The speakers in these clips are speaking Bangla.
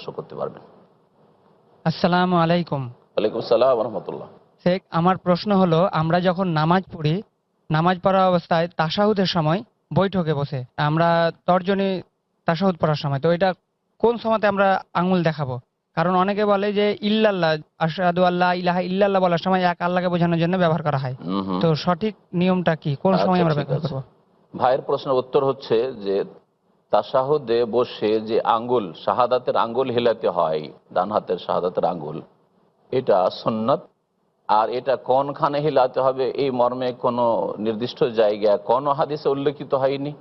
স্পর্শ করতে পারবেন। আসসালামু আলাইকুম। ওয়ালাইকুম সালাম রহমতুল্লাহ। শেখ আমার প্রশ্ন হলো আমরা যখন নামাজ পড়ি নামাজ পড়া অবস্থায় তাসাহুদের সময় বৈঠকে বসে আমরা তর্জনী তাসাহুদ পড়ার সময় তো এটা কোন সময়তে আমরা আঙুল দেখাবো? কারণ অনেকে বলে যে ইল্লাল্লাহ আশহাদু আল্লাহ ইলাহা ইল্লাল্লাহ বলার সময় এক আল্লাহকে বোঝানোর জন্য ব্যবহার করা হয়। তো সঠিক নিয়মটা কি? কোন সময় আচ্ছা, আমরা ঠিক ব্যবহার। করব? ভাইয়ের প্রশ্নের উত্তর হচ্ছে যে তাসাহুদে বসে যে আঙ্গুল, শাহাদাতের আঙ্গুল হিলাতে হয়, ডান হাতের শাহাদাতের আঙ্গুল, এটা সুন্নত। আর এটা কোনখানে হিলাতে হবে, এই মর্মে কোনো নির্দিষ্ট জায়গা কোন হাদিসে উল্লেখিত হয়নি।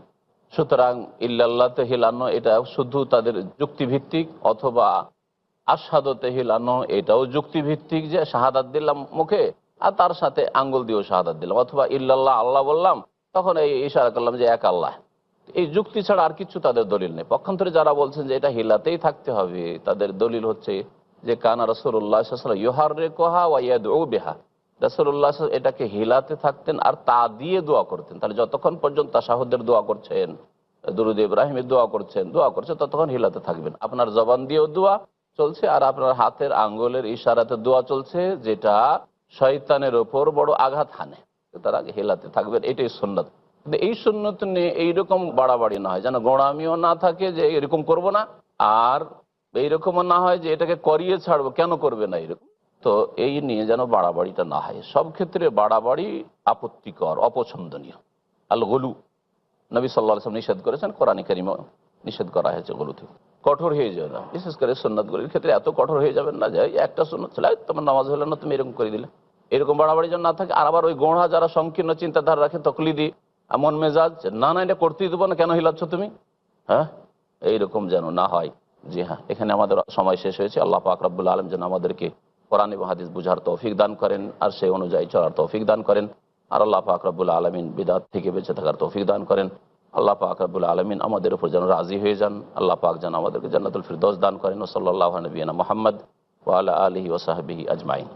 সুতরাং ইল্লাল্লাহতে হিলানো, এটা শুধু তাদের যুক্তিভিত্তিক, অথবা আসাদতে হিলানো, এটাও যুক্তিভিত্তিক যে শাহাদাত দিলাম মুখে, আর তার সাথে আঙ্গুল দিয়েও শাহাদাত দিলাম। অথবা ইল্লাল্লাহ, আল্লাহ বললাম, তখন এই ইশারা করলাম যে এক আল্লাহ। এই যুক্তি ছাড়া আর কিছু তাদের দলিল নেই। পক্ষান্তরে যারা বলছেন যে এটা হিলাতেই থাকতে হবে, তাদের দলিল হচ্ছে যে, কানা রসুল্লাহ ইহার রে কোহা বেহা। রসুল্লাহ এটাকে হিলাতে থাকতেন আর তা দিয়ে দোয়া করতেন। তাহলে যতক্ষণ পর্যন্ত তাসাহুদের দোয়া করছেন, দুরুদ ইব্রাহিমের দোয়া করছেন দোয়া করছেন, ততক্ষণ হিলাতে থাকবেন। আপনার জবান দিয়েও দোয়া চলছে আর আপনার হাতের আঙ্গুলের ইশারাতে দোয়া চলছে, যেটা শয়তানের ওপর বড় আঘাত হানে। তারা হেলাতে থাকবেন, এটাই সুন্নত। কিন্তু এই সুন্নত নিয়ে এইরকম বাড়াবাড়ি না হয়। যেন গোড়ামিও না থাকে যে এরকম করব না, আর এইরকমও না হয় যে এটাকে করিয়ে ছাড়বো, কেন করবে না এরকম? তো এই নিয়ে যেন বাড়াবাড়িটা না হয়। সব ক্ষেত্রে বাড়াবাড়ি আপত্তিকর, অপছন্দনীয়। আল গলু। নবী আসলাম নিষেধ করেছেন, কোরআন কারিম নিষেধ করা হয়েছে গলু থেকে। কঠোর হয়ে যাবে না। বিশেষ করে সন্ন্যতগুলির ক্ষেত্রে এত কঠোর হয়ে যাবেন না যে একটা সন্ন্যত ছিল তোমার নামাজ হলো না, তুমি এরকম করে দিলে। এরকম বাড়াবাড়ি যেন না থাকে। আর আবার ওই গোড়া যারা সংকীর্ণ চিন্তাধারা রাখে, তকলিদি এমন মেজাজ না না, এটা করতেই দেবো না, কেন হিলাচ্ছ তুমি? হ্যাঁ? এইরকম যেন না হয়। জি হ্যাঁ এখানে আমাদের সময় শেষ হয়েছে। আল্লাহ পাক রব্বুল আলম যেন আমাদেরকে কোরআন মহাদিস বুঝার তৌফিক দান করেন আর সেই অনুযায়ী চলার তৌফিক দান করেন। আর আল্লাহ পাক রব্বুল আলমিন বিদাত থেকে বেঁচে থাকার তৌফিক দান করেন। আল্লাহ পাক রব্বুল আলমিন আমাদের উপর যেন রাজি হয়ে যান। আল্লাহ পাক যেন আমাদেরকে জান্নাতুল ফিরদোস দান করেন। ওসল্লাহ নবীনা মোহাম্মদ ওয়ালা আলহি ওসাহাবিহি আজমাইন।